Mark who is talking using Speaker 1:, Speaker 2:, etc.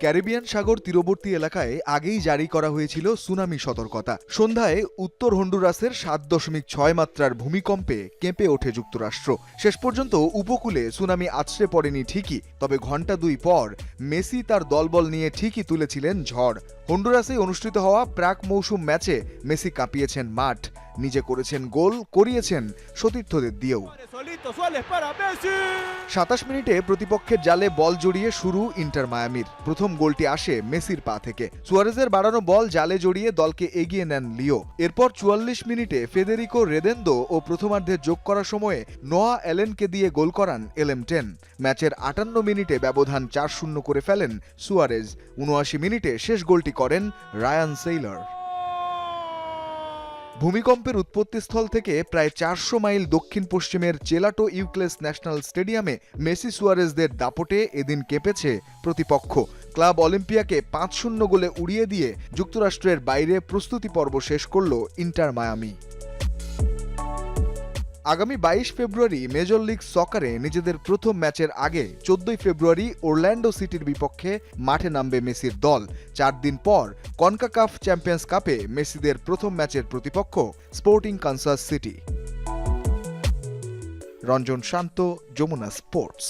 Speaker 1: Caribbean সাগর তীরবর্তী এলাকায় আগেই জারি করা হয়েছিল সুনামি সতর্কতা। সন্ধ্যায় উত্তর হন্ডুরাসের সাত দশমিক ছয় মাত্রার ভূমিকম্পে কেঁপে ওঠে যুক্তরাষ্ট্র। শেষ পর্যন্ত উপকূলে সুনামি আছড়ে পড়েনি ঠিকই, তবে ঘণ্টা দুই পর মেসি তার দলবল নিয়ে ঠিকই তুলেছিলেন ঝড়। হন্ডুরাসে অনুষ্ঠিত হওয়া প্রাক মৌসুম ম্যাচে মেসি কাঁপিয়েছেন মাঠ, নিজে করেছেন গোল, করিয়েছেন সতীর্থদের দিয়েও। সাতাশ মিনিটে প্রতিপক্ষের জালে বল জড়িয়ে শুরু ইন্টার মায়ামির। প্রথম গোলটি আসে মেসির পা থেকে। সুয়ারেজের বাড়ানো বল জালে জড়িয়ে দলকে এগিয়ে নেন লিও। এরপর চুয়াল্লিশ মিনিটে ফেদেরিকো রেদেন্দো ও প্রথমার্ধে যোগ করার সময়ে নোয়া অ্যালেনকে দিয়ে গোল করান এলএম টেন। ম্যাচের আটান্ন মিনিটে ব্যবধান চার শূন্য করে ফেলেন সুয়ারেজ। উনআশি মিনিটে শেষ গোলটি করেন রায়ান সেইলার। ভূমিকম্পের উৎপত্তিস্থল থেকে প্রায় চারশো মাইল দক্ষিণ পশ্চিমের চেলাটো ইউক্লেস ন্যাশনাল স্টেডিয়ামে মেসি সুয়ারেজদের দাপটে এদিন কেঁপেছে প্রতিপক্ষ। ক্লাব অলিম্পিয়াকে পাঁচ শূন্য গোলে উড়িয়ে দিয়ে যুক্তরাষ্ট্রের বাইরে প্রস্তুতি পর্ব শেষ করল ইন্টার মায়ামি। আগামী বাইশ ফেব্রুয়ারি মেজর লিগ সকারে নিজেদের প্রথম ম্যাচের আগে চোদ্দই ফেব্রুয়ারি ওরল্যান্ডো সিটির বিপক্ষে মাঠে নামবে মেসির দল। চার দিন পর কনকাকাফ চ্যাম্পিয়ন্স কাপে মেসিদের প্রথম ম্যাচের প্রতিপক্ষ sporting Kansas City. Ranjan Shanto, Jamuna sports.